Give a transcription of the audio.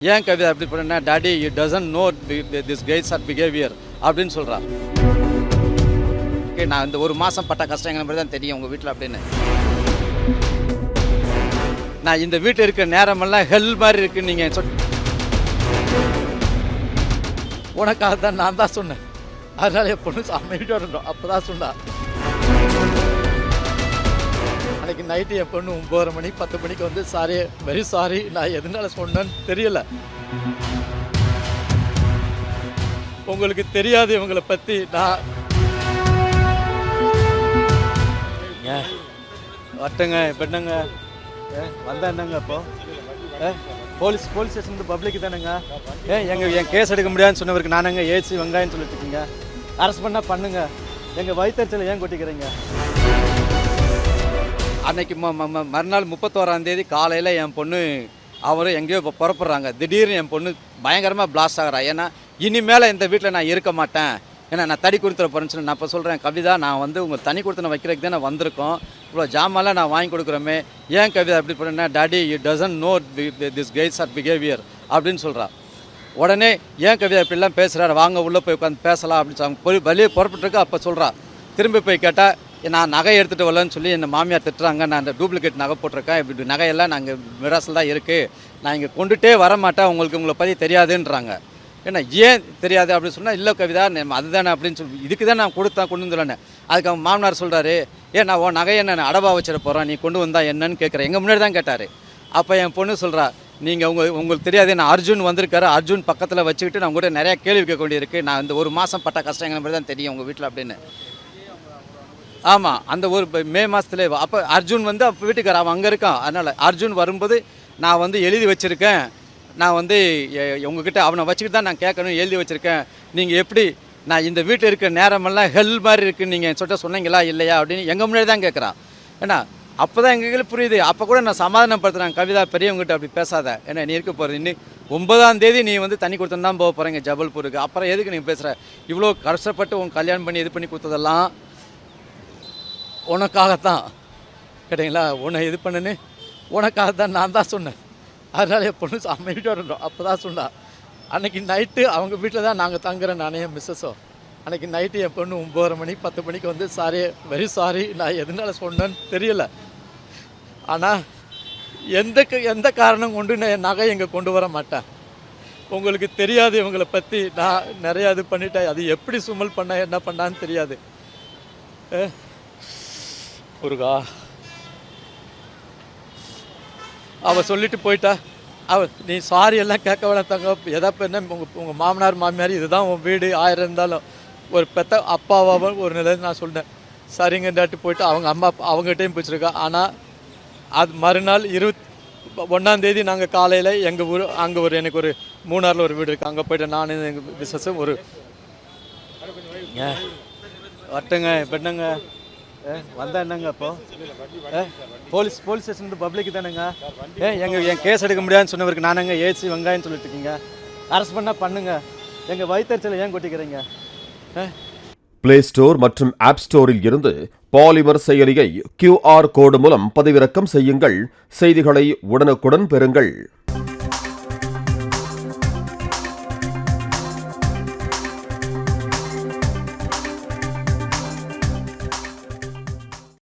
ஏன் கவிதை அப்படி பண்ணா daddy you doesn't know this guys are behaviour அப்படின்னு சொல்கிறா ஓகே நான் இந்த ஒரு மாதம் பட்ட கஷ்டம் எங்களை மாதிரி தான் தெரியும் உங்கள் வீட்டில் அப்படின்னு. நான் இந்த வீட்டில் இருக்கிற நேரமெல்லாம் ஹெல் மாதிரி இருக்குன்னு நீங்கள் சொல் உனக்காக தான் நான் தான் சொன்னேன். அதனால என் பொண்ணு அமைதியாக அப்போ தான் சொன்னா. அன்னைக்கு நைட்டு என் பொண்ணு ஒம்பது மணி பத்து மணிக்கு வந்து சாரி வெரி சாரி நான் எதனால சொன்னேன்னு தெரியல. உங்களுக்கு தெரியாது இவங்களை பற்றி நான் வட்டங்க இப்போ என்னங்க வந்தா என்னங்க இப்போ? ஏ போலீஸ் போலீஸ் ஸ்டேஷன் வந்து பப்ளிக் தானேங்க? ஏ எங்கள் என் கேஸ் எடுக்க முடியாதுன்னு சொன்னவருக்கு நானுங்க ஏசி வெங்காயம் சொல்லிட்டு இருக்கீங்க. அரெஸ்ட் பண்ணால் பண்ணுங்க. எங்கள் வயிற்றுச்சலை ஏன் கொட்டிக்கிறீங்க? அன்னைக்கு மறுநாள் முப்பத்தோராம் தேதி காலையில் என் பொண்ணு அவரும் எங்கேயோ இப்போ புறப்படுறாங்க. திடீர்னு என் பொண்ணு பயங்கரமாக பிளாஸ்ட் ஆகிறா. ஏன்னா இனிமேல் இந்த வீட்டில் நான் இருக்க மாட்டேன். ஏன்னா நான் தனி கொடுத்துட போகிறேன்னு சொல்லி நான் இப்போ சொல்கிறேன் கவிதா நான் வந்து உங்கள் தனி கொடுத்து வைக்கிறதுக்கு தான் நான் வந்திருக்கோம். இவ்வளோ ஜாமான்லாம் நான் வாங்கி கொடுக்குறோமே. ஏன் கவிதா அப்படி பண்ண daddy you doesn't know this guys are behaviour அப்படின்னு சொல்கிறா உடனே ஏன் கவிதா இப்படிலாம் பேசுகிறாரு வாங்க உள்ளே போய் உட்காந்து பேசலாம் அப்படின்னு சொல்லி வெளியே புறப்பட்டுருக்கு அப்போ சொல்கிறா திரும்பி போய் கேட்டால் நான் நகை எடுத்துகிட்டு வரலன்னு சொல்லி என் மாமியார் திட்டுறாங்க. நான் அந்த டூப்ளிகேட் நகை போட்டிருக்கேன். இப்படி நகையெல்லாம் நாங்கள் மிராசில் தான் இருக்குது நான் இங்கே கொண்டுட்டே வர மாட்டேன் உங்களுக்கு உங்களை பற்றி தெரியாதுன்றாங்க. ஏன்னா ஏன் தெரியாது அப்படின்னு சொன்னால் இல்லை கவிதா நம்ம அதுதானே அப்படின்னு சொல்லி இதுக்கு தான் நான் கொடுத்தா கொண்டு வந்துடலன்னு அதுக்கு அவங்க மாமனார் சொல்கிறாரு ஏன் நான் உன் நகையை நான் அடவா வச்சிட போகிறேன் நீ கொண்டு வந்தா என்னன்னு கேட்குறேன் எங்கள் முன்னாடி தான் கேட்டார். அப்போ என் பொண்ணு சொல்கிறா நீங்கள் உங்கள் உங்களுக்கு தெரியாது நான் அர்ஜுன் வந்திருக்காரு. அர்ஜுன் பக்கத்தில் வச்சுக்கிட்டு நான் உங்கள்கிட்ட நிறையா கேள்வி கேட்க வேண்டியிருக்கு. நான் இந்த ஒரு மாதம் பட்ட கஷ்டம் எங்களை மாதிரி தான் தெரியும் உங்கள் வீட்டில் அப்படின்னு. ஆமாம் அந்த ஒரு ப- மே மாதத்துல அப்போ அர்ஜுன் வந்து அப்போ வீட்டுக்கார அவன் அங்கே இருக்கான். அதனால் அர்ஜுன் வரும்போது நான் வந்து எழுதி வச்சுருக்கேன். நான் வந்து எ- உங்ககிட்ட அவனை வச்சுக்கிட்டு தான் நான் கேட்கணும் எழுதி வச்சுருக்கேன். நீங்கள் எப்படி நான் இந்த வீட்டில் இருக்கிற நேரமெல்லாம் ஹெல் மாதிரி இருக்குன்னு நீங்கள் சொல்லிட்டு சொன்னீங்களா இல்லையா அப்படின்னு எங்கள் முன்னாடி தான் கேட்குறான் ஏன்னா அப்போ தான் எங்களுக்கு புரியுது. அப்போ கூட நான் சமாதானப்படுத்துகிறேன் கவிதா பெரியவங்ககிட்ட அப்படி பேசாத. ஏன்னா நீ இருக்க போகிறது இன்னும் ஒன்பதாம் தேதி நீ வந்து தண்ணி கொடுத்துன்னு தான் போக போகிறீங்க ஜபல்பூருக்கு. அப்புறம் எதுக்கு நீ பேசுகிற இவ்வளோ கஷ்டப்பட்டு உன் கல்யாணம் பண்ணி இது பண்ணி கொடுத்ததெல்லாம் உனக்காகத்தான். கிடைங்களா உன்னை இது பண்ணுன்னு உனக்காக தான் நான் தான் சொன்னேன். அதனால என் பொண்ணு அமைதியாக இருந்தோம் அப்போ தான் சொன்னா. அன்னைக்கு நைட்டு அவங்க வீட்டில் தான் நாங்கள் தங்குறேன் நானே மிஸ்ஸஸோ அன்றைக்கி அன்னைக்கு நைட்டு என் பொண்ணு ஒம்பது மணி பத்து மணிக்கு வந்து சாரி வெரி சாரி நான் எதனால சொன்னேன்னு தெரியல. ஆனால் எந்த க- எந்த காரணம் கொண்டு நான் என் நகை இங்கே கொண்டு வர மாட்டேன்? உங்களுக்கு தெரியாது இவங்களை பற்றி நான் நிறையா இது பண்ணிட்டேன். அது எப்படி சுமல் பண்ண என்ன பண்ணான்னு தெரியாது. முருகா. அவள் சொல்லிட்டு போயிட்டா. அவ நீ சாரி எல்லாம் கேட்க வேணாம் தங்க எதா இப்போ என்ன உங்கள் உங்கள் மாமனார் மாமியார் இதுதான் உன் வீடு ஆயிரம் இருந்தாலும். ஒரு பெத்த அப்பாவாவும் ஒரு நிலை நான் சொன்னேன் சரிங்கன்றாட்டு போயிட்டு அவங்க அம்மா அப்பா அவங்ககிட்டயும் ஆனால் அது மறுநாள் இருபத் ஒன்றாந்தேதி நாங்கள் காலையில் எங்கள் ஊர் அங்கே ஒரு எனக்கு ஒரு மூணாரில் ஒரு வீடு இருக்குது அங்கே போய்ட்டு நான் எங்கள் பிஸ்னஸும் ஒரு வட்டங்க இப்போ என்னங்க? வந்தா என்னங்க அப்போ போலீஸ் போலீஸ் ஸ்டேஷன் பப்ளிக் தானேங்க? ஏ எங்க என் கேஸ் எடுக்க முடியாதுன்னு சொன்னவருக்கு நானுங்க ஏசி வெங்காயம் சொல்லிட்டு இருக்கீங்க. அரெஸ்ட் பண்ணா பண்ணுங்க. எங்க வயிற்றுச்சலை ஏன் கொட்டிக்கிறீங்க? பிளே ஸ்டோர் மற்றும் ஆப் ஸ்டோரில் இருந்து பாலிமர் செயலியை கியூஆர் கோடு மூலம் பதிவிறக்கம் செய்யுங்கள். செய்திகளை உடனுக்குடன் பெறுங்கள்.